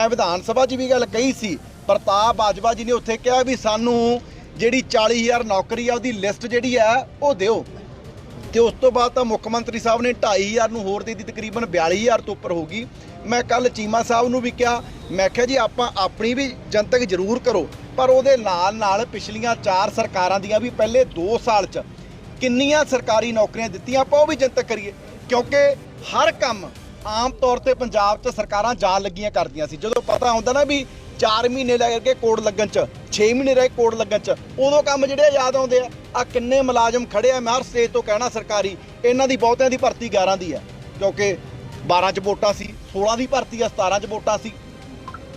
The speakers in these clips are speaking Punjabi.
ਮੈਂ ਵਿਧਾਨ ਸਭਾ 'ਚ ਵੀ ਗੱਲ ਕਹੀ ਸੀ, ਪ੍ਰਤਾਪ ਬਾਜਵਾ ਜੀ ਨੇ ਉੱਥੇ ਕਿਹਾ ਵੀ ਸਾਨੂੰ ਜਿਹੜੀ 40000 ਨੌਕਰੀ ਆ, ਉਹਦੀ ਲਿਸਟ ਜਿਹੜੀ ਆ, ਉਹ ਦਿਓ। ਤੇ ਉਸ ਤੋਂ ਬਾਅਦ ਤਾਂ ਮੁੱਖ ਮੰਤਰੀ ਸਾਹਿਬ ਨੇ 2500 ਨੂੰ ਹੋਰ ਦੇ ਦਿੱਤੀ, ਤਕਰੀਬਨ 42000 ਤੋਂ ਉੱਪਰ ਹੋਗੀ ਮੈਂ ਕੱਲ ਚੀਮਾ ਸਾਹਿਬ ਨੂੰ ਵੀ ਕਿਹਾ, ਮੈਂ ਕਿਹਾ ਜੀ ਆਪਾਂ ਆਪਣੀ ਵੀ ਜਨਤਕ ਜ਼ਰੂਰ ਕਰੋ, ਪਰ ਉਹਦੇ ਨਾਲ ਨਾਲ ਪਿਛਲੀਆਂ ਚਾਰ ਸਰਕਾਰਾਂ ਦੀਆਂ ਵੀ ਪਹਿਲੇ 2 ਸਾਲ 'ਚ ਕਿੰਨੀਆਂ ਸਰਕਾਰੀ ਨੌਕਰੀਆਂ ਦਿੱਤੀਆਂ, ਆਪਾਂ ਉਹ ਵੀ ਜਨਤਕ ਕਰੀਏ। ਕਿਉਂਕਿ ਹਰ ਕੰਮ ਆਮ ਤੌਰ ਤੇ ਪੰਜਾਬ 'ਚ ਸਰਕਾਰਾਂ ਜਾਣ ਲੱਗੀਆਂ ਕਰਦੀਆਂ ਸੀ। ਜਦੋਂ ਪਤਾ ਹੁੰਦਾ ਨਾ ਵੀ 4 ਮਹੀਨੇ ਲੈ ਕੇ ਕੋਡ ਲੱਗਣ 'ਚ 6 ਮਹੀਨੇ ਰਹਿ ਕੋਡ ਲੱਗਣ 'ਚ, ਉਦੋਂ ਕੰਮ ਜਿਹੜੇ ਆ ਯਾਦ ਆਉਂਦੇ ਆ। ਆ ਕਿੰਨੇ ਮੁਲਾਜ਼ਮ ਖੜੇ ਆ, ਮੈਂ ਹਰ ਸਟੇਜ ਤੋਂ ਕਹਿਣਾ ਸਰਕਾਰੀ, ਇਹਨਾਂ ਦੀ ਬਹੁਤਿਆਂ ਦੀ ਭਰਤੀ 11 ਦੀ ਹੈ ਕਿਉਂਕਿ 12 'ਚ ਵੋਟਾਂ ਸੀ 16 ਦੀ ਭਰਤੀ ਆ 17 'ਚ ਵੋਟਾਂ ਸੀ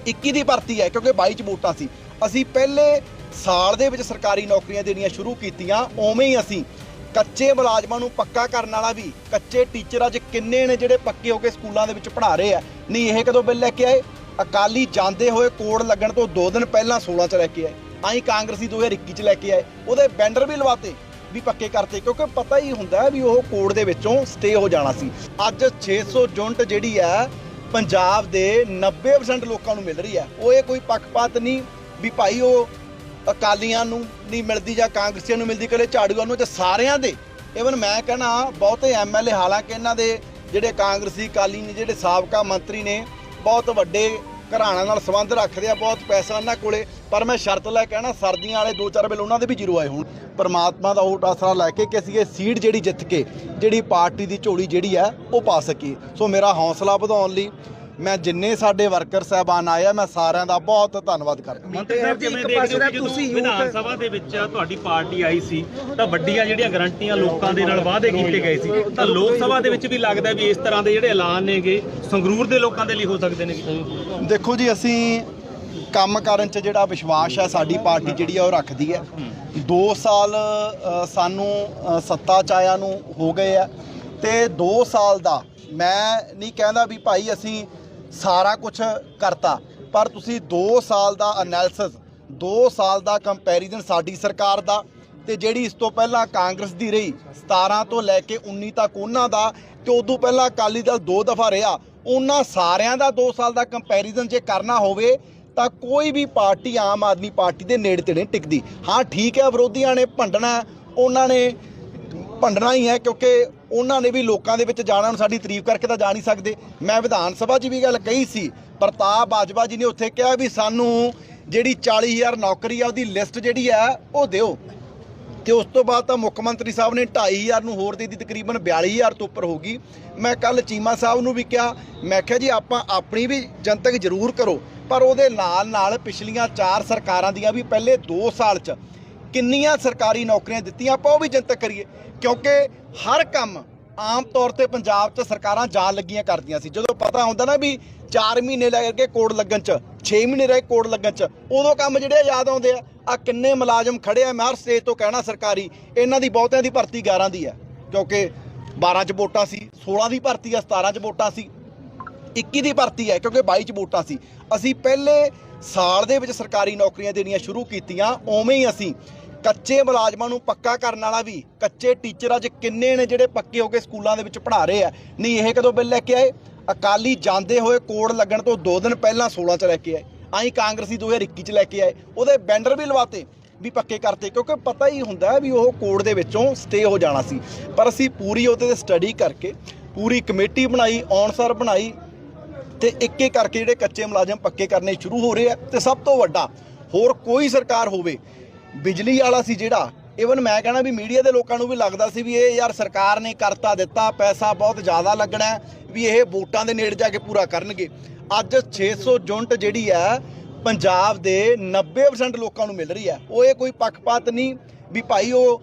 21 ਦੀ ਭਰਤੀ ਹੈ ਕਿਉਂਕਿ 22 ਚ ਵੋਟਾਂ ਸੀ। ਅਸੀਂ ਪਹਿਲੇ ਸਾਲ ਦੇ ਵਿੱਚ ਸਰਕਾਰੀ ਨੌਕਰੀਆਂ ਦੇਣੀਆਂ ਸ਼ੁਰੂ ਕੀਤੀਆਂ, ਉਵੇਂ ਹੀ ਅਸੀਂ ਕੱਚੇ ਮੁਲਾਜ਼ਮਾਂ ਨੂੰ ਪੱਕਾ ਕਰਨ ਵਾਲਾ ਵੀ, ਕੱਚੇ ਟੀਚਰ ਅੱਜ ਕਿੰਨੇ ਨੇ ਜਿਹੜੇ ਪੱਕੇ ਹੋ ਕੇ ਸਕੂਲਾਂ ਦੇ ਵਿੱਚ ਪੜ੍ਹਾ ਰਹੇ ਆ? ਨਹੀਂ, ਇਹ ਕਦੋਂ ਬਿੱਲ ਲੈ ਕੇ ਆਏ? ਅਕਾਲੀ ਜਾਂਦੇ ਹੋਏ ਕੋਡ ਲੱਗਣ ਤੋਂ 2 ਦਿਨ ਪਹਿਲਾਂ 16 ਚ ਲੈ ਕੇ ਆਏ। ਆਈ ਕਾਂਗਰਸੀ 2021 ਚ ਲੈ ਕੇ ਆਏ। ਉਹਦੇ ਬੈਨਰ ਵੀ ਲਵਾਤੇ, ਵੀ ਪੱਕੇ ਕਰਤੇ, ਕਿਉਂਕਿ ਪਤਾ ਹੀ ਹੁੰਦਾ ਵੀ ਉਹ ਕੋਡ ਦੇ ਵਿੱਚੋਂ ਸਟੇ ਹੋ ਜਾਣਾ ਸੀ। ਅੱਜ 600 ਯੂਨਿਟ ਜਿਹੜੀ ਹੈ ਪੰਜਾਬ ਦੇ 90% ਲੋਕਾਂ ਨੂੰ ਮਿਲ ਰਹੀ ਹੈ ਉਹ ਇਹ ਕੋਈ ਪੱਖਪਾਤ ਨਹੀਂ ਵੀ ਭਾਈ ਉਹ ਅਕਾਲੀਆਂ ਨੂੰ ਨਹੀਂ ਮਿਲਦੀ ਜਾਂ ਕਾਂਗਰਸੀਆਂ ਨੂੰ ਮਿਲਦੀ ਕਲੇ ਝਾੜੂਆਂ ਨੂੰ ਤੇ ਸਾਰਿਆਂ ਦੇ। ਇਵਨ ਮੈਂ ਕਹਿਣਾ, ਬਹੁਤੇ ਐਮਐਲਏ ਹਾਲਾਂਕਿ ਇਹਨਾਂ ਦੇ ਜਿਹੜੇ ਕਾਂਗਰਸੀ ਅਕਾਲੀ ਨੇ, ਜਿਹੜੇ ਸਾਬਕਾ ਮੰਤਰੀ ਨੇ, ਬਹੁਤ ਵੱਡੇ ਘਰਾਣਿਆਂ ਨਾਲ ਸੰਬੰਧ ਰੱਖਦੇ ਆ, ਬਹੁਤ ਪੈਸਾ ਉਹਨਾਂ ਕੋਲੇ। ਪਰ ਮੈਂ ਸ਼ਰਤ ਲੈ ਕਹਿਣਾ ਸਰਦੀਆਂ ਵਾਲੇ ਦੋ ਚਾਰ ਬਿੱਲ ਉਹਨਾਂ ਦੇ ਵੀ ਜ਼ੀਰੋ ਆਏ ਹੋਣ। ਪਰਮਾਤਮਾ ਦਾ ਓਟ ਆਸਰਾ ਲੈ ਕੇ ਕਿ ਅਸੀਂ ਇਹ ਸੀਟ ਜਿਹੜੀ ਜਿੱਤ ਕੇ, ਜਿਹੜੀ ਪਾਰਟੀ ਦੀ ਝੋਲੀ ਜਿਹੜੀ ਆ, ਉਹ ਪਾ ਸਕੀਏ। ਸੋ ਮੇਰਾ ਹੌਸਲਾ ਵਧਾਉਣ ਲਈ ਮੈਂ ਜਿੰਨੇ ਸਾਡੇ ਵਰਕਰ ਸਹਿਬਾਨ ਆਏ ਆ ਮੈਂ ਸਾਰਿਆਂ ਦਾ ਬਹੁਤ ਧੰਨਵਾਦ ਕਰਦਾ। ਮੰਤਰੀ ਸਾਹਿਬ ਕਿਵੇਂ ਦੇਖਦੇ ਹੋ ਜਦੋਂ ਵਿਧਾਨ ਸਭਾ ਦੇ ਵਿੱਚ ਤੁਹਾਡੀ ਪਾਰਟੀ ਆਈ ਸੀ ਤਾਂ ਵੱਡੀਆਂ ਜਿਹੜੀਆਂ ਗਰੰਟੀਆਂ ਲੋਕਾਂ ਦੇ ਨਾਲ ਵਾਅਦੇ ਕੀਤੇ ਗਏ ਸੀ ਤਾਂ ਲੋਕ ਸਭਾ ਦੇ ਵਿੱਚ ਵੀ ਲੱਗਦਾ ਵੀ ਇਸ ਤਰ੍ਹਾਂ ਦੇ ਜਿਹੜੇ ਐਲਾਨ ਨੇਗੇ ਸੰਗਰੂਰ ਦੇ ਲੋਕਾਂ ਦੇ ਲਈ ਹੋ ਸਕਦੇ ਨੇ ਦੇਖੋ ਜੀ ਅਸੀਂ ਕੰਮ ਕਰਨ ਚ ਜਿਹੜਾ ਵਿਸ਼ਵਾਸ ਹੈ ਸਾਡੀ ਪਾਰਟੀ ਜਿਹੜੀ ਆ ਉਹ ਰੱਖਦੀ ਹੈ। 2 ਸਾਲ ਸਾਨੂੰ ਸੱਤਾ ਚ ਆਇਆਂ ਨੂੰ ਹੋ ਗਏ ਆ। ਤੇ 2 ਸਾਲ ਦਾ ਮੈਂ ਨਹੀਂ ਕਹਿੰਦਾ ਵੀ ਭਾਈ ਅਸੀਂ ਸਾਰਾ ਕੁਝ ਕਰਤਾ। ਪਰ ਤੁਸੀਂ 2 ਸਾਲ ਦਾ ਐਨਾਲਿਸਿਸ 2 ਸਾਲ ਦਾ ਕੰਪੈਰੀਜ਼ਨ ਸਾਡੀ ਸਰਕਾਰ ਦਾ ਤੇ ਜਿਹੜੀ ਇਸ ਤੋਂ ਪਹਿਲਾਂ ਕਾਂਗਰਸ ਦੀ ਰਹੀ 17 ਤੋਂ ਲੈ ਕੇ 19 ਤੱਕ ਉਹਨਾਂ ਦਾ ਤੇ ਉਦੋਂ ਪਹਿਲਾਂ ਅਕਾਲੀ ਦਲ ਦੋ ਦਫਾ ਰਿਹਾ, ਉਹਨਾਂ ਸਾਰਿਆਂ ਦਾ 2 ਸਾਲ ਦਾ ਕੰਪੈਰੀਜ਼ਨ ਜੇ ਕਰਨਾ ਹੋਵੇ, ਤਾਂ ਕੋਈ ਵੀ ਪਾਰਟੀ ਆਮ ਆਦਮੀ ਪਾਰਟੀ ਦੇ ਨੇੜੇ ਤੇ ਟਿਕਦੀ। ਹਾਂ, ਠੀਕ ਹੈ, ਵਿਰੋਧੀਆਂ ਨੇ ਭੰਡਣਾ, ਉਹਨਾਂ ਨੇ ਭੰਡਣਾ ਹੀ ਹੈ ਕਿਉਂਕਿ ਉਹਨਾਂ ਨੇ ਵੀ ਲੋਕਾਂ ਦੇ ਵਿੱਚ ਜਾਣਾ ਨੂੰ ਸਾਡੀ ਤਾਰੀਫ ਕਰਕੇ ਤਾਂ ਜਾ ਨਹੀਂ ਸਕਦੇ। ਮੈਂ ਵਿਧਾਨ ਸਭਾ 'ਚ ਵੀ ਗੱਲ ਕਹੀ ਸੀ, ਪ੍ਰਤਾਪ ਬਾਜਵਾ ਜੀ ਨੇ ਉੱਥੇ ਕਿਹਾ ਵੀ ਸਾਨੂੰ ਜਿਹੜੀ 40000 ਨੌਕਰੀ ਆ, ਉਹਦੀ ਲਿਸਟ ਜਿਹੜੀ ਆ, ਉਹ ਦਿਓ। ਤੇ ਉਸ ਤੋਂ ਬਾਅਦ ਤਾਂ ਮੁੱਖ ਮੰਤਰੀ ਸਾਹਿਬ ਨੇ 2500 ਨੂੰ ਹੋਰ ਦੇ ਦਿੱਤੀ, ਤਕਰੀਬਨ 42000 ਤੋਂ ਉੱਪਰ ਹੋਗੀ ਮੈਂ ਕੱਲ ਚੀਮਾ ਸਾਹਿਬ ਨੂੰ ਵੀ ਕਿਹਾ, ਮੈਂ ਕਿਹਾ ਜੀ, ਆਪਾਂ ਆਪਣੀ ਵੀ ਜਨਤਕ ਜ਼ਰੂਰ ਕਰੋ, ਪਰ ਉਹਦੇ ਨਾਲ ਨਾਲ ਪਿਛਲੀਆਂ ਚਾਰ ਸਰਕਾਰਾਂ ਦੀਆਂ ਵੀ ਪਹਿਲੇ 2 ਸਾਲ 'ਚ ਕਿੰਨੀਆਂ ਸਰਕਾਰੀ ਨੌਕਰੀਆਂ ਦਿੱਤੀਆਂ, ਆਪਾਂ ਉਹ ਵੀ ਜਨਤਕ ਕਰੀਏ। ਕਿਉਂਕਿ ਹਰ ਕੰਮ ਆਮ ਤੌਰ ਤੇ ਪੰਜਾਬ 'ਚ ਸਰਕਾਰਾਂ ਜਾਣ ਲੱਗੀਆਂ ਕਰਦੀਆਂ ਸੀ। ਜਦੋਂ ਪਤਾ ਹੁੰਦਾ ਨਾ ਵੀ 4 ਮਹੀਨੇ ਲੈ ਕੇ ਕੋਡ ਲੱਗਣ 'ਚ 6 ਮਹੀਨੇ ਰਹਿ ਕੋਡ ਲੱਗਣ 'ਚ, ਉਦੋਂ ਕੰਮ ਜਿਹੜੇ ਆ ਯਾਦ ਆਉਂਦੇ ਆ ਆ ਕਿੰਨੇ ਮੁਲਾਜ਼ਮ ਖੜੇ ਆ, ਮੈਂ ਹਰ ਸਟੇਜ ਤੋਂ ਕਹਿਣਾ ਸਰਕਾਰੀ, ਇਹਨਾਂ ਦੀ ਬਹੁਤਿਆਂ ਦੀ ਭਰਤੀ 11 ਦੀ ਹੈ ਕਿਉਂਕਿ 12 'ਚ ਵੋਟਾਂ ਸੀ 16 ਦੀ ਭਰਤੀ ਆ 17 'ਚ ਵੋਟਾਂ ਸੀ 21 ਦੀ ਭਰਤੀ ਹੈ ਕਿਉਂਕਿ 22 ਚ ਵੋਟਾਂ ਸੀ। ਅਸੀਂ ਪਹਿਲੇ ਸਾਲ ਦੇ ਵਿੱਚ ਸਰਕਾਰੀ ਨੌਕਰੀਆਂ ਦੇਣੀਆਂ ਸ਼ੁਰੂ ਕੀਤੀਆਂ, ਉਵੇਂ ਹੀ ਅਸੀਂ ਕੱਚੇ ਮੁਲਾਜ਼ਮਾਂ ਨੂੰ ਪੱਕਾ ਕਰਨ ਵਾਲਾ ਵੀ, ਕੱਚੇ ਟੀਚਰ ਅੱਜ ਕਿੰਨੇ ਨੇ ਜਿਹੜੇ ਪੱਕੇ ਹੋ ਕੇ ਸਕੂਲਾਂ ਦੇ ਵਿੱਚ ਪੜ੍ਹਾ ਰਹੇ ਆ? ਨਹੀਂ, ਇਹ ਕਦੋਂ ਬਿੱਲ ਲੈ ਕੇ ਆਏ? ਅਕਾਲੀ ਜਾਂਦੇ ਹੋਏ ਕੋਡ ਲੱਗਣ ਤੋਂ 2 ਦਿਨ ਪਹਿਲਾਂ 16 ਚ ਲੈ ਕੇ ਆਏ। ਆਈ ਕਾਂਗਰਸੀ 2021 ਚ ਲੈ ਕੇ ਆਏ। ਉਹਦੇ ਬੈਨਰ ਵੀ ਲਵਾਤੇ ਵੀ ਪੱਕੇ ਕਰਤੇ, ਕਿਉਂਕਿ ਪਤਾ ਹੀ ਹੁੰਦਾ ਵੀ ਉਹ ਕੋਡ ਦੇ ਵਿੱਚੋਂ ਸਟੇ ਹੋ ਜਾਣਾ ਸੀ। ਪਰ ਅਸੀਂ ਪੂਰੀ ਉਹਦੇ ਤੇ ਸਟੱਡੀ ਕਰਕੇ, ਪੂਰੀ ਕਮੇਟੀ ਬਣਾਈ ਔਨਸਰ ਬਣਾਈ ਤੇ ਇੱਕ ਇੱਕ ਕਰਕੇ ਜਿਹੜੇ ਕੱਚੇ ਮੁਲਾਜ਼ਮ ਪੱਕੇ ਕਰਨੇ ਸ਼ੁਰੂ ਹੋ ਰਹੇ ਆ। ਤੇ ਸਭ ਤੋਂ ਵੱਡਾ, ਹੋਰ ਕੋਈ ਸਰਕਾਰ ਹੋਵੇ ਬਿਜਲੀ ਵਾਲਾ ਸੀ ਜਿਹੜਾ ਇਵਨ ਮੈਂ ਕਹਿਣਾ ਵੀ ਮੀਡੀਆ ਦੇ ਲੋਕਾਂ ਨੂੰ ਵੀ ਲੱਗਦਾ ਸੀ ਵੀ ਇਹ ਯਾਰ ਸਰਕਾਰ ਨੇ ਕਰਤਾ ਦਿੱਤਾ, ਪੈਸਾ ਬਹੁਤ ਜ਼ਿਆਦਾ ਲੱਗਣਾ ਵੀ ਇਹ ਵੋਟਾਂ ਦੇ ਨੇੜੇ ਜਾ ਕੇ ਪੂਰਾ ਕਰਨਗੇ। ਅੱਜ 600 ਯੂਨਿਟ ਜਿਹੜੀ ਹੈ, ਪੰਜਾਬ ਦੇ 90% ਲੋਕਾਂ ਨੂੰ ਮਿਲ ਰਹੀ ਹੈ। ਉਹ ਇਹ ਕੋਈ ਪੱਖਪਾਤ ਨਹੀਂ ਵੀ ਭਾਈ ਉਹ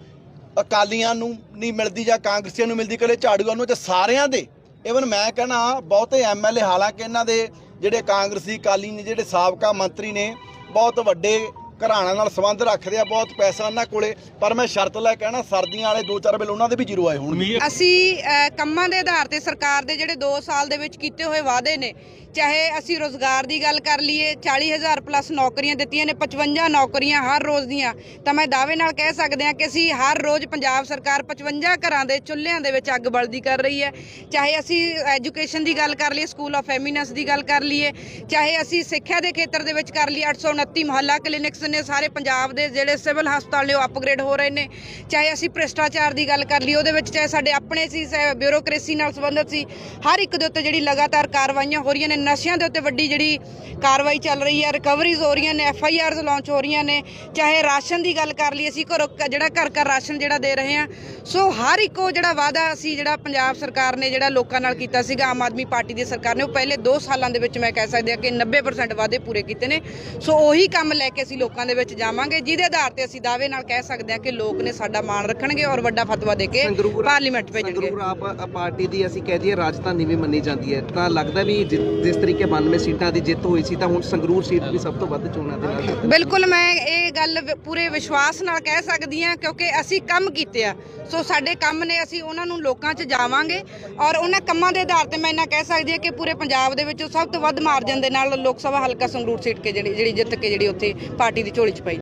ਅਕਾਲੀਆਂ ਨੂੰ ਨਹੀਂ ਮਿਲਦੀ ਜਾਂ ਕਾਂਗਰਸੀਆਂ ਨੂੰ ਮਿਲਦੀ ਕਲੇ ਝਾੜੂਆਂ ਨੂੰ ਤੇ ਸਾਰਿਆਂ ਦੇ। ਇਵਨ ਮੈਂ ਕਹਿਣਾ, ਬਹੁਤੇ ਐਮਐਲਏ ਹਾਲਾਂਕਿ ਇਹਨਾਂ ਦੇ ਜਿਹੜੇ ਕਾਂਗਰਸੀ ਅਕਾਲੀ ਨੇ, ਜਿਹੜੇ ਸਾਬਕਾ ਮੰਤਰੀ ਨੇ, ਬਹੁਤ ਵੱਡੇ ਘਰਾਣਿਆਂ ਨਾਲ ਸੰਬੰਧ ਰੱਖਦੇ ਆ ਬਹੁਤ ਪੈਸਾ ਉਹਨਾਂ ਕੋਲੇ ਪਰ ਮੈਂ ਸ਼ਰਤ ਲੈ ਕੇ ਆਣਾ ਸਰਦੀਆਂ ਵਾਲੇ ਦੋ ਚਾਰ ਬਿੱਲ ਉਹਨਾਂ ਦੇ ਵੀ ਜ਼ੀਰੋ ਆਏ ਹੋਣਗੇ। ਅਸੀਂ ਅ, ਕੰਮਾਂ ਦੇ ਆਧਾਰ ਤੇ ਸਰਕਾਰ ਦੇ ਜਿਹੜੇ 2 ਸਾਲ ਦੇ ਵਿੱਚ ਕੀਤੇ ਹੋਏ ਵਾਅਦੇ ਨੇ ਚਾਹੇ ਅਸੀਂ ਰੋਜ਼ਗਾਰ ਦੀ ਗੱਲ ਕਰ ਲਈਏ 40000 ਪਲੱਸ ਨੌਕਰੀਆਂ ਦਿੱਤੀਆਂ ਨੇ 55 ਨੌਕਰੀਆਂ ਹਰ ਰੋਜ਼ ਦੀਆਂ ਤਾਂ ਮੈਂ ਦਾਅਵੇ ਨਾਲ ਕਹਿ ਸਕਦੇ ਹਾਂ ਕਿ ਅਸੀਂ ਹਰ ਰੋਜ਼ ਪੰਜਾਬ ਸਰਕਾਰ 55 ਘਰਾਂ ਦੇ ਚੁੱਲ੍ਹਿਆਂ ਦੇ ਵਿੱਚ ਅੱਗ ਬਲਦੀ ਕਰ ਰਹੀ ਹੈ। ਚਾਹੇ ਅਸੀਂ ਐਜੂਕੇਸ਼ਨ ਦੀ ਗੱਲ ਕਰ ਲਈਏ ਸਕੂਲ ਆਫ ਐਮੀਨੈਂਸ ਦੀ ਗੱਲ ਕਰ ਲਈਏ ਚਾਹੇ ਅਸੀਂ ਸਿੱਖਿਆ ਦੇ ਖੇਤਰ ਦੇ ਵਿੱਚ ਕਰ ਲਈਏ 829 ਮੁਹੱਲਾ ਕਲੀਨਿਕਸ ਨੇ ਸਾਰੇ ਪੰਜਾਬ ਦੇ ਜਿਹੜੇ ਸਿਵਲ ਹਸਪਤਾਲ ਨੇ ਉਹ ਅਪਗ੍ਰੇਡ ਹੋ ਰਹੇ ਨੇ। ਚਾਹੇ ਅਸੀਂ ਭ੍ਰਿਸ਼ਟਾਚਾਰ ਦੀ ਗੱਲ ਕਰ ਲਈ ਉਹਦੇ ਵਿੱਚ ਚਾਹੇ ਸਾਡੇ ਆਪਣੇ ਸੀ ਬਿਊਰੋਕ੍ਰੇਸੀ ਨਾਲ ਸੰਬੰਧਿਤ ਸੀ, ਹਰ ਇੱਕ ਦੇ ਉੱਤੇ ਜਿਹੜੀ ਲਗਾਤਾਰ ਕਾਰਵਾਈਆਂ ਹੋ ਰਹੀਆਂ ਨੇ, ਨਸ਼ਿਆਂ ਦੇ ਉੱਤੇ ਵੱਡੀ ਜਿਹੜੀ ਕਾਰਵਾਈ ਚੱਲ ਰਹੀ ਹੈ ਰਿਕਵਰੀਜ਼ ਹੋ ਰਹੀਆਂ ਨੇ ਐਫ ਆਈ ਆਰਜ਼ ਲਾਂਚ ਹੋ ਰਹੀਆਂ ਨੇ, ਚਾਹੇ ਰਾਸ਼ਨ ਦੀ ਗੱਲ ਕਰ ਲਈ ਅਸੀਂ ਘਰੋਂ ਕ- ਜਿਹੜਾ ਘਰ ਘਰ ਰਾਸ਼ਨ ਜਿਹੜਾ ਦੇ ਰਹੇ ਹਾਂ, ਸੋ ਹਰ ਇੱਕ ਉਹ ਜਿਹੜਾ ਵਾਅਦਾ ਅਸੀਂ ਜਿਹੜਾ ਪੰਜਾਬ ਸਰਕਾਰ ਨੇ ਜਿਹੜਾ ਲੋਕਾਂ ਨਾਲ ਕੀਤਾ ਸੀਗਾ, ਆਮ ਆਦਮੀ ਪਾਰਟੀ ਦੀ ਸਰਕਾਰ ਨੇ, ਉਹ ਪਹਿਲੇ 2 ਸਾਲਾਂ ਦੇ ਵਿੱਚ ਮੈਂ ਕਹਿ ਸਕਦੀ ਹਾਂ ਕਿ 90% ਵਾਅਦੇ ਪੂਰੇ ਕੀਤੇ ਨੇ। ਸੋ ਉਹੀ ਕੰਮ ਲੈ ਕੇ ਅਸੀਂ ਲੋਕਾਂ ਦੇ ਵਿੱਚ ਜਾਵਾਂਗੇ ਜਿਹਦੇ ਆਧਾਰ ਤੇ ਅਸੀਂ ਦਾਅਵੇ ਨਾਲ ਕਹਿ ਸਕਦੇ ਹਾਂ ਕਿ ਲੋਕ ਨੇ ਸਾਡਾ ਮਾਣ ਰੱਖਣਗੇ ਔਰ ਵੱਡਾ ਫਤਵਾ ਦੇ ਕੇ ਪਾਰਲੀਮੈਂਟ ਭੇਜਣਗੇ। ਸੰਗਰੂਰ ਆਪ ਪਾਰਟੀ ਦੀ ਅਸੀਂ ਕਹਿ ਦਈਏ ਰਾਜਧਾਨੀ ਵੀ ਮੰਨੀ ਜਾਂਦੀ ਹੈ। ਤਾਂ ਲੱਗਦਾ ਵੀ ਜਿਸ ਤਰੀਕੇ 92 ਸੀਟਾਂ ਦੀ ਜਿੱਤ ਹੋਈ ਸੀ ਤਾਂ ਹੁਣ ਸੰਗਰੂਰ ਸੀਟ ਵੀ ਸਭ ਤੋਂ ਵੱਧ ਚੋਣਾਂ ਦੇ ਨਾਲ ਬਿਲਕੁਲ ਮੈਂ ਇਹ ਗੱਲ ਪੂਰੇ ਵਿਸ਼ਵਾਸ ਨਾਲ ਕਹਿ ਸਕਦੀ ਹਾਂ ਕਿਉਂਕਿ ਅਸੀਂ ਕੰਮ ਕੀਤੇ ਆ। ਸੋ ਸਾਡੇ ਕੰਮ ਨੇ, ਅਸੀਂ ਉਹਨਾਂ ਨੂੰ ਲੋਕਾਂ 'ਚ ਜਾਵਾਂਗੇ ਔਰ ਉਹਨਾਂ ਕੰਮਾਂ ਦੇ ਆਧਾਰ ਤੇ ਮੈਂ ਇਹਨਾਂ ਕਹਿ ਸਕਦੀ ਹਾਂ ਕਿ ਪੂਰੇ ਪੰਜਾਬ ਦੇ ਵਿੱਚ ਸਭ ਤੋਂ ਵੱਧ ਮਾਰਜਨ ਦੇ ਨਾਲ ਲੋਕ ਸਭਾ ਹਲਕਾ ਸੰਗਰੂਰ ਸੀਟ ਕੇ ਜਿਹੜੀ ਜਿਹੜੀ ਜਿੱਤ ਕੇ ਜਿਹੜੀ ਉੱਥੇ ਪਾਰਟੀ ਦੀ ਝੋਲੀ 'ਚ ਪਈ।